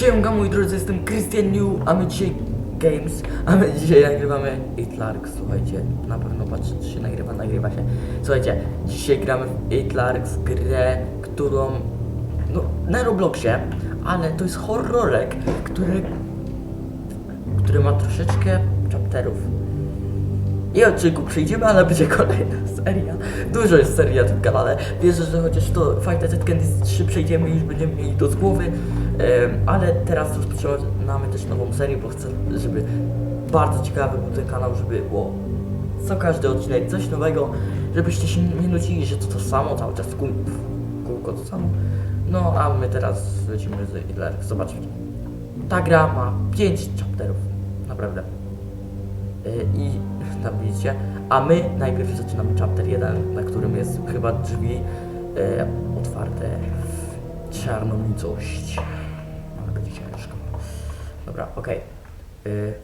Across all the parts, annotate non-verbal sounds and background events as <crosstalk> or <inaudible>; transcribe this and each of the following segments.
Siemka moi drodzy, jestem Christian New, a my dzisiaj Games, a my dzisiaj nagrywamy It Larks, słuchajcie, na pewno patrzcie, się nagrywa, nagrywa się. Słuchajcie, dzisiaj gramy w It Larks, grę, którą, no, na Robloxie, ale to jest horrorek, który, który ma troszeczkę chapterów. I odcinku przyjdziemy, ale będzie kolejna seria. Dużo jest serii na tym kanale. Wierzę, że chociaż to Fight Dead Candies 3 przejdziemy i już będziemy mieli to z głowy. Em, ale teraz rozpoczynamy też nową serię, bo chcę, żeby bardzo ciekawy był ten kanał, żeby było co każdy odcinek coś nowego, żebyście się nie nudzili, że to to samo, cały czas kół, kółko to samo. No, a my teraz lecimy z Hitler. Zobaczcie. Ta gra ma 5 chapterów. Naprawdę. Y, I tam widzicie, a my najpierw zaczynamy chapter 1, na którym jest chyba drzwi y, otwarte w czarną nicość. Ale będzie ciężko. Dobra, okej. Y,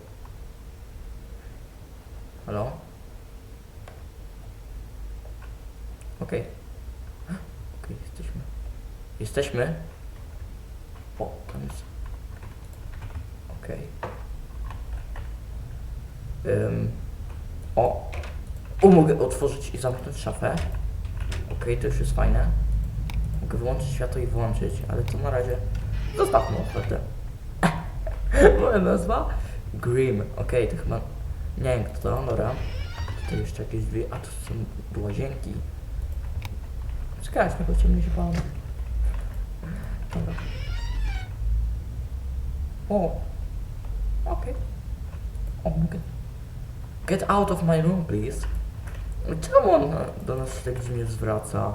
Halo? Okej. Okej, jesteśmy. Jesteśmy? O, tam jest. Okej. Ym, o, o, mogę otworzyć i zamknąć szafę. Okej, to już jest fajne. Mogę wyłączyć światło i włączyć, ale to na razie zostawmy otwarte. <laughs> Moja nazwa? Grim. Okej, to chyba... Nie wiem kto to, dobra. Tutaj jeszcze jakieś drzwi, a tu są łazienki. Czekaj, bo ciemnie się pało. Dobra. O! Okej. O, mogę. Get out of my room, please. Czemu on do nas tak dziwnie zwraca?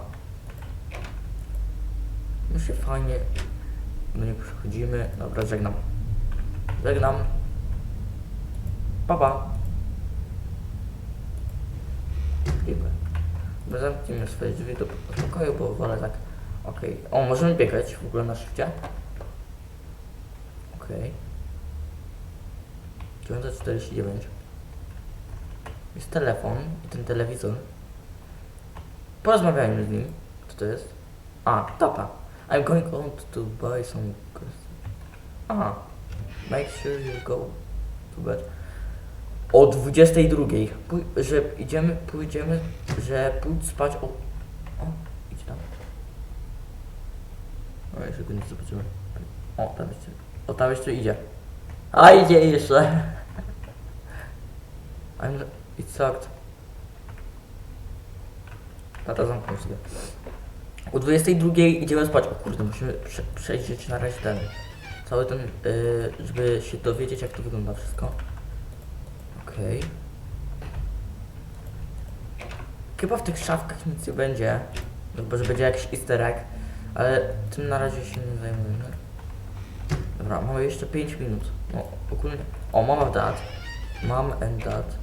My się fajnie do niego przychodzimy. Dobra, żegnam. Żegnam. Papa. Dziękuję. Bo zamknijmy swoje drzwi do pokoju, bo wolę tak. Okej. O, możemy biegać w ogóle na szybcie. Okej. 949. Jest telefon i ten telewizor. Porozmawiajmy z nim. Co to jest? A, tapa. I'm going out to buy some. Aha. Make sure you go to bed. O 22. Pój że idziemy, pójdziemy, że pójdź spać o... O, idź tam. O, jeszcze go nie zobaczyłem. O, tam jeszcze, o, tam jeszcze idzie. A, idzie jeszcze. <laughs> I'm... It sucked. Tata zamknął sobie. O 22 idziemy spać. O kurde, musimy prze przejrzeć na razie ten. Cały ten, yy, żeby się dowiedzieć jak to wygląda wszystko. Okej. Chyba w tych szafkach nic nie będzie. No Chyba, że będzie jakiś easter egg. Ale tym na razie się nie zajmujemy. Dobra, mamy jeszcze 5 minut. No, ogólnie... O, mama dad. Mom and dad.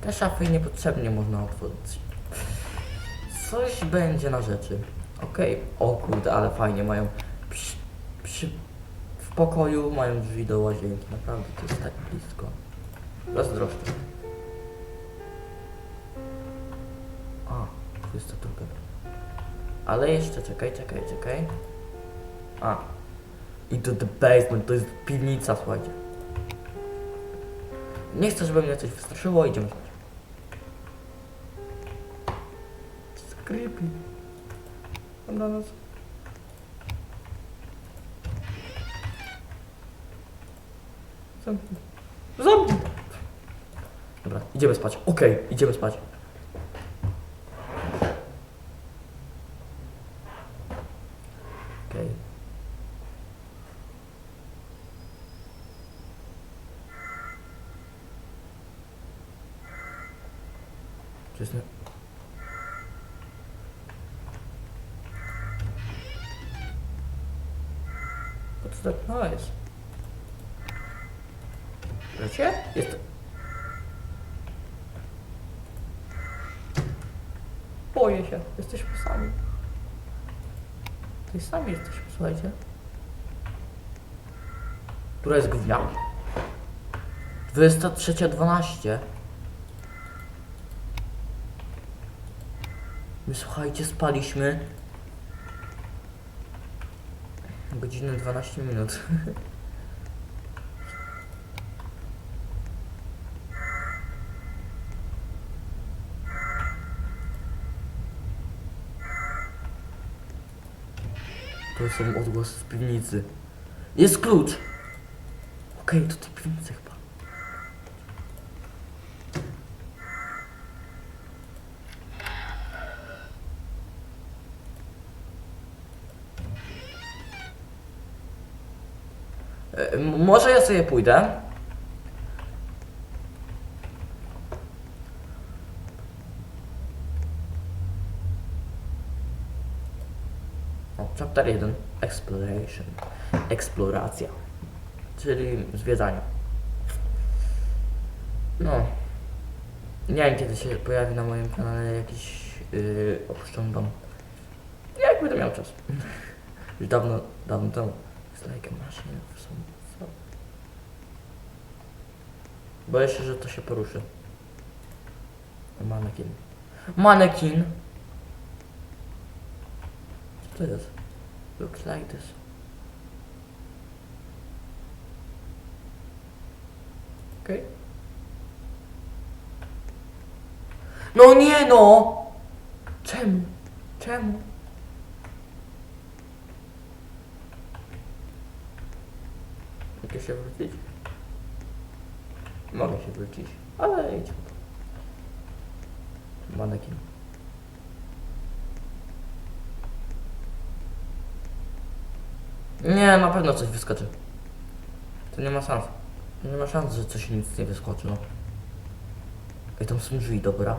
Te szafy niepotrzebnie można otworzyć. Coś będzie na rzeczy. Okej. O kurde, ale fajnie mają przy, przy, w pokoju mają drzwi do łazienki. Naprawdę to jest tak blisko. Zazdroszczę. A, tu jest to druga. Ale jeszcze czekaj, czekaj, czekaj. A. I to the basement, to jest piwnica, słuchajcie. Nie chcę, żeby mnie coś wystraszyło, idziemy. Creepy. On na nas. Zamknij. Zamknij. Dobra, idziemy spać. Okej, idziemy spać. Okej. Jest What's that noise? Wiecie? Jest... Boję się. Jesteśmy sami. Tutaj sami jesteśmy, słuchajcie. Która jest gwiazda? 23.12 My słuchajcie, spaliśmy Godzinę 12 minut. <laughs> To są odgłosy z piwnicy. Jest klucz! Okej, to tej piwnicy chyba. Może ja sobie pójdę. O, chapter 1. Exploration. Eksploracja. Czyli zwiedzanie. No. Nie wiem kiedy się pojawi na moim kanale jakiś yy, opuszczony dom. Jak będę miał czas. <laughs> Już dawno, dawno temu. It's like a machine of some sort. Boję się, że to się poruszy. Manekin. Manekin! Co to jest? Looks like this. Okej. No nie no! Czemu? Czemu? Mogę się wrócić? Mogę się wrócić, ale idź. Manekin. Nie, na pewno coś wyskoczy. To nie ma szans. Nie ma szans, że coś nic nie wyskoczy, no. Ej, tam są drzwi, dobra.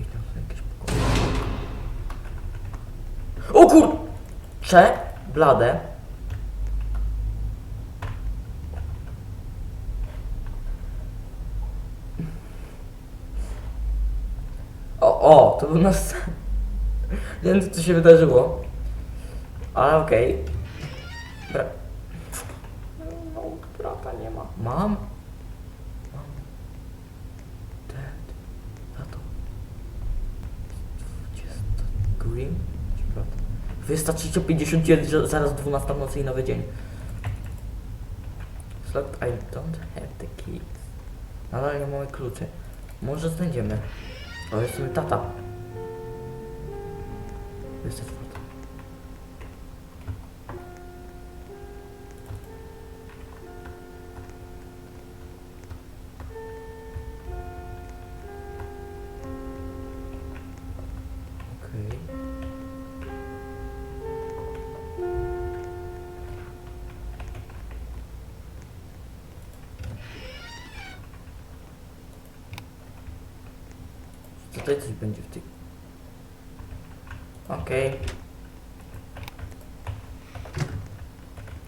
Ej, tam są jakieś pokoje. O kur... Cze, blade. O, o, to był nas... Nie wiem, co się wydarzyło. Ale okej. Bra... No, brata nie ma. Mam? Mam. Dead. Tato. 20... Green? Czy brata? 23.51, że zaraz 12 w nocy i nowy dzień. Slot, I don't have the keys. Nadal nie mamy kluczy. Może znajdziemy. O, jest mój tata. Jesteś Tutaj coś będzie w tej... Okej.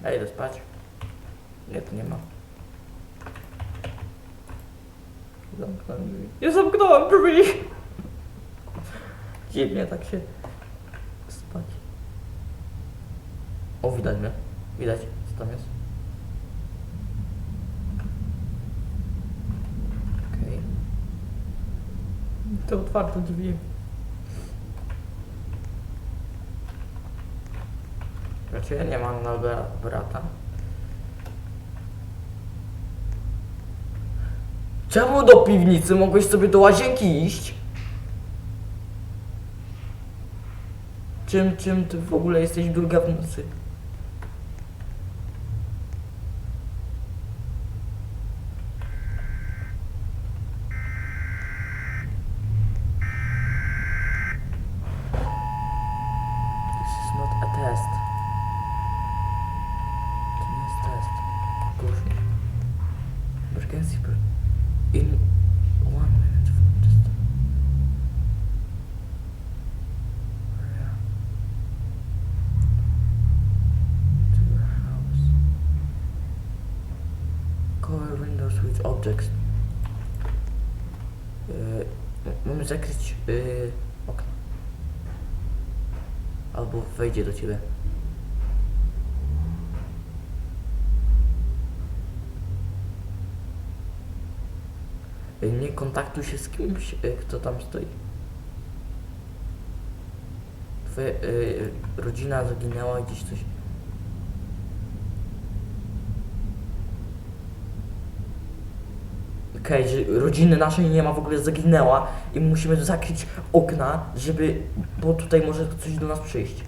Ja idę spać. Nie, to nie ma. Zamknąłem drzwi. Nie zamknąłem drzwi! <laughs> Dziwnie tak się spać. O, widać mnie. Widać, co tam jest. Okej. To otwarte drzwi. Znaczy nie mam bra- brata. Czemu do piwnicy? Mogłeś sobie do łazienki iść? Czym, czym ty w ogóle jesteś druga w nocy? Zakryć yy, okno. Albo wejdzie do ciebie. Y, Nie kontaktuj się z kimś, y, kto tam stoi. Twoja y, rodzina zaginęła gdzieś coś. Okej, że rodziny naszej nie ma w ogóle zaginęła i musimy zakryć okna, żeby. bo tutaj może coś do nas przyjść.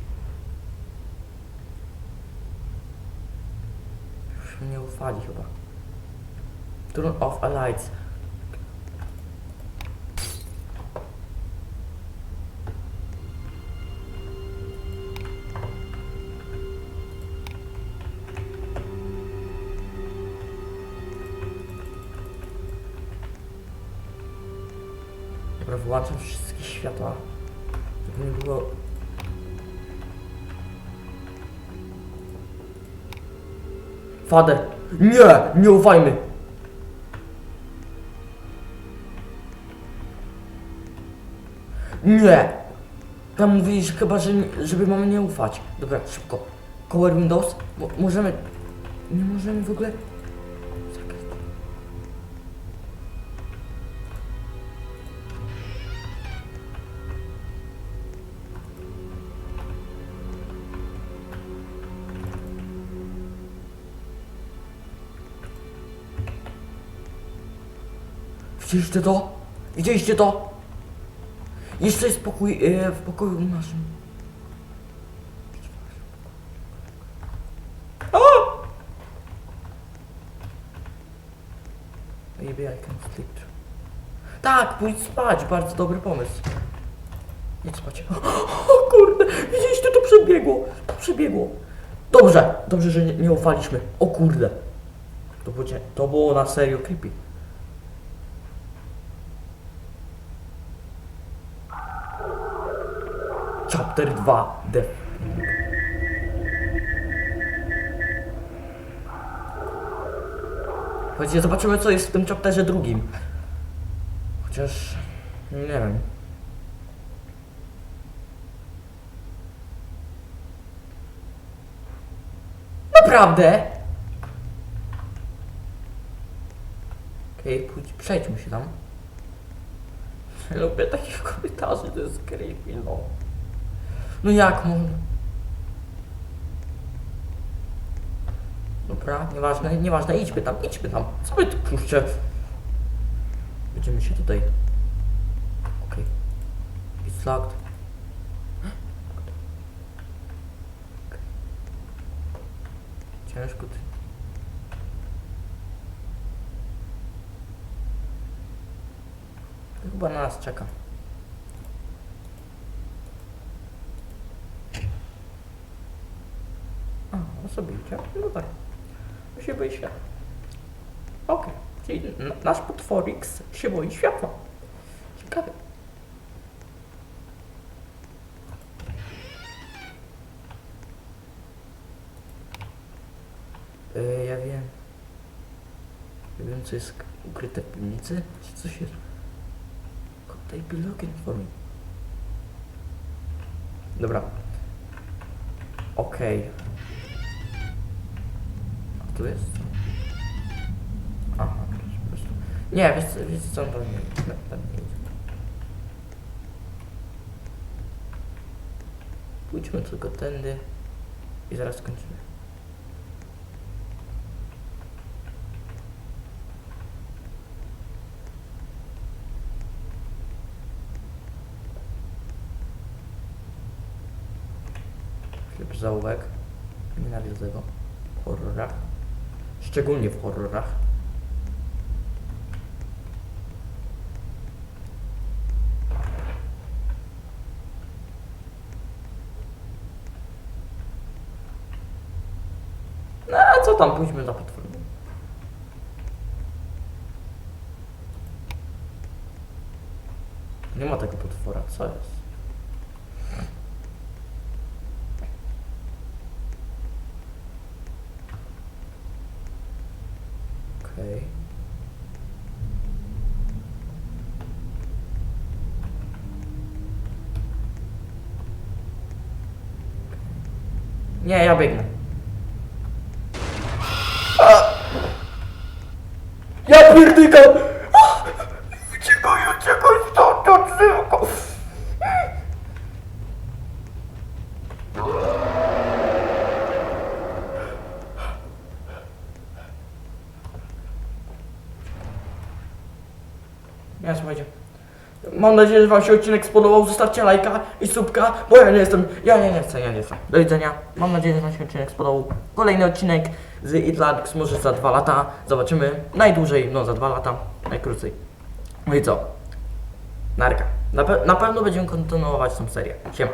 Już mi nie ufali chyba. Turn off a lights. Dobra, wyłączam wszystkie światła. Żeby nie było... Fader! Nie! Nie ufajmy! Nie! Tam mówisz chyba, że żeby mamy nie ufać. Dobra, szybko. Cover Windows? Mo możemy... Nie możemy w ogóle... Widzieliście to? Widzieliście to? Jeszcze jest pokój e, w pokoju naszym. Maybe I can sleep. Tak, pójdź spać, bardzo dobry pomysł. Idź spać. O kurde, widzieliście, to przebiegło, to przebiegło. Dobrze, dobrze, że nie, nie ufaliśmy. O kurde. To było, to było na serio creepy. Chapter 2 Death. Chodźcie, zobaczymy co jest w tym chapterze drugim. Chociaż... nie wiem. Naprawdę? Okej, pójdź, przejdźmy się tam. <laughs> Lubię takich komentarzy, to jest creepy, no. No jak on? Dobra, nieważne, nieważne, idźmy tam, idźmy tam. Co my tu kurczę? Będziemy się tutaj... Okej. It's locked. Ciężko ty. Chyba na nas czeka. Sobie idzie. No tak. On się boi światła. Okej. Czyli nasz potworix się boi światła. Ciekawe. Yy, ja wiem. Ja wiem, co jest ukryte w piwnicy. Czy coś jest? Could they looking for me? Dobra. Okej. A tu jest? Aha, po prostu... Nie, wiesz, wiesz co, tam nie, tam, idzie. Pójdźmy tylko tędy i zaraz skończymy. Chleb zaułek. Nienawidzę tego. W horrorach. Szczególnie w horrorach. No a co tam, pójdźmy na potwór. Nie ma tego potwora, co jest? Okej. Nie, ja biegnę. Ja pierdykam! Słuchajcie. Mam nadzieję, że wam się odcinek spodobał. Zostawcie lajka i subka, bo ja nie jestem, ja nie, nie chcę, ja nie chcę. Do widzenia. Mam nadzieję, że wam się odcinek spodobał. Kolejny odcinek z Itlarks może za dwa lata. Zobaczymy. Najdłużej, no za dwa lata. Najkrócej. No i co? Narka. Na, pe- na pewno będziemy kontynuować tą serię. Siema.